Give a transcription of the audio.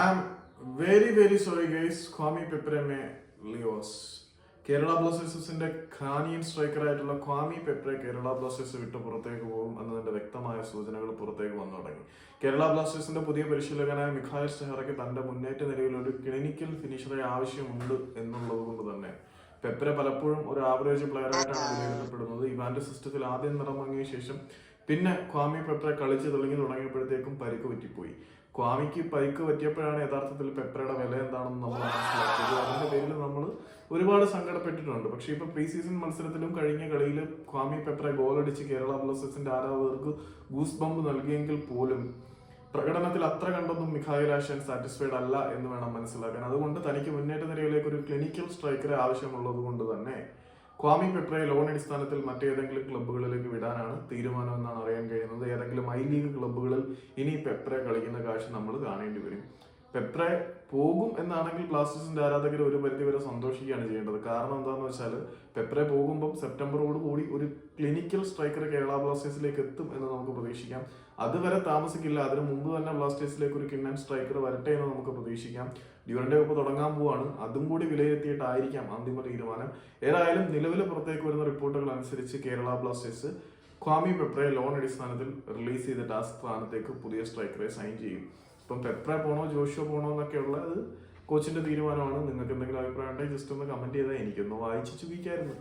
I am very very sorry guys Kwame Peprah Leo's Kerala ബ്ലാസ്റ്റേഴ്സിന്റെ Ghanaian striker ആയിട്ടുള്ള Kwame Peprah Kerala Blasters വിട്ട് പുറത്തേക്ക് പോകും എന്നതിന്റെ വ്യക്തമായ സൂചനകൾ പുറത്തേക്ക് വന്നു തുടങ്ങി. കേരള ബ്ലാസ്റ്റേഴ്സിന്റെ പുതിയ പരിശീലകനായ മിഖായൽ സ്റ്റെഹറയ്ക്ക് തന്റെ മുന്നേറ്റ നിലയിൽ ഒരു ക്ലിനിക്കൽ ഫിനിഷറെ ആവശ്യമുണ്ട് എന്നുള്ളത് കൊണ്ട് തന്നെ. പെപ്രെ പലപ്പോഴും ഒരു ആവറേജ് പ്ലെയറായിട്ടാണ് വിലയിരുത്തപ്പെടുന്നത്. ഇവാന്റെ സിസ്റ്റത്തിൽ ആദ്യം നിറമങ്ങിയ ശേഷം പിന്നെ ക്വാമി പെപ്ര കളിച്ച് തുടങ്ങി തുടങ്ങിയപ്പോഴത്തേക്കും പരിക്ക് പറ്റിപ്പോയി. ക്വാമിക്ക് പരിക്ക് പറ്റിയപ്പോഴാണ് യഥാർത്ഥത്തിൽ പെപ്രയുടെ വില എന്താണെന്ന് നമ്മൾ മനസ്സിലാക്കിയത്. അതിന്റെ പേരിൽ നമ്മൾ ഒരുപാട് സങ്കടപ്പെട്ടിട്ടുണ്ട്. പക്ഷേ ഇപ്പൊ പ്രീ സീസൺ മത്സരത്തിലും കഴിഞ്ഞ കളിയിൽ ക്വാമി പെപ്ര ഗോളടിച്ച് കേരള ബ്ലാസ്റ്റേഴ്സിന്റെ ആരാധകർക്ക് ഗൂസ് ബമ്പ് നൽകിയെങ്കിൽ പോലും പ്രകടനത്തിൽ അത്ര കണ്ടൊന്നും മിഖായിൽ ആശാൻ സാറ്റിസ്ഫൈഡ് അല്ല എന്ന് വേണം മനസ്സിലാക്കാൻ. അതുകൊണ്ട് തനിക്ക് മുന്നേറ്റ നിരയിലേക്ക് ഒരു ക്ലിനിക്കൽ സ്ട്രൈക്കറെ ആവശ്യമുള്ളത് കൊണ്ട് തന്നെ ക്വാമി പെപ്രയെ ലോൺ അടിസ്ഥാനത്തിൽ മറ്റേതെങ്കിലും ക്ലബ്ബുകളിലേക്ക് വിടാനാണ് തീരുമാനം എന്നാണ് അറിയാൻ കഴിയുന്നത്. ഏതെങ്കിലും ഐ ലീഗ് ക്ലബ്ബുകളിൽ ഇനി പെപ്രെ കളിക്കുന്ന കാഴ്ച നമ്മൾ കാണേണ്ടി വരും. പെപ്രെ പോകും എന്നാണെങ്കിൽ ബ്ലാസ്റ്റേഴ്സിന്റെ ആരാധകർ ഒരു പരിധി വരെ സന്തോഷിക്കുകയാണ് ചെയ്യേണ്ടത്. കാരണം എന്താണെന്ന് വെച്ചാൽ പെപ്രെ പോകുമ്പോൾ സെപ്റ്റംബറോട് കൂടി ഒരു ക്ലിനിക്കൽ സ്ട്രൈക്കർ കേരള ബ്ലാസ്റ്റേഴ്സിലേക്ക് എത്തും എന്ന് നമുക്ക് പ്രതീക്ഷിക്കാം. അതുവരെ താമസിക്കില്ല. അതിന് മുമ്പ് തന്നെ ബ്ലാസ്റ്റേഴ്സിലേക്ക് ഒരു കിണ്ണൻ സ്ട്രൈക്കർ വരട്ടെ എന്ന് നമുക്ക് പ്രതീക്ഷിക്കാം. ഡ്യൂറന്റെ കപ്പ് തുടങ്ങാൻ പോവാണ്. അതും കൂടി വിലയിരുത്തിയിട്ടായിരിക്കാം അന്തിമ തീരുമാനം. ഏതായാലും നിലവിൽ പുറത്തേക്ക് വരുന്ന റിപ്പോർട്ടുകൾ അനുസരിച്ച് കേരള ബ്ലാസ്റ്റേഴ്സ് ക്വാമി പെപ്രയെ ലോൺ അടിസ്ഥാനത്തിൽ റിലീസ് ചെയ്തിട്ട് ആ സ്ഥാനത്തേക്ക് പുതിയ സ്ട്രൈക്കറെ സൈൻ ചെയ്യും. ഇപ്പം പെപ്ര പോണോ ജോഷോ പോണോ എന്നൊക്കെ ഉള്ളത് കോച്ചിന്റെ തീരുമാനമാണ്. നിങ്ങൾക്ക് എന്തെങ്കിലും അഭിപ്രായം ഉണ്ടെങ്കിൽ ജസ്റ്റ് ഒന്ന് കമന്റ് ചെയ്താൽ എനിക്കൊന്ന് വായിച്ചു ചുവിക്കായിരുന്നു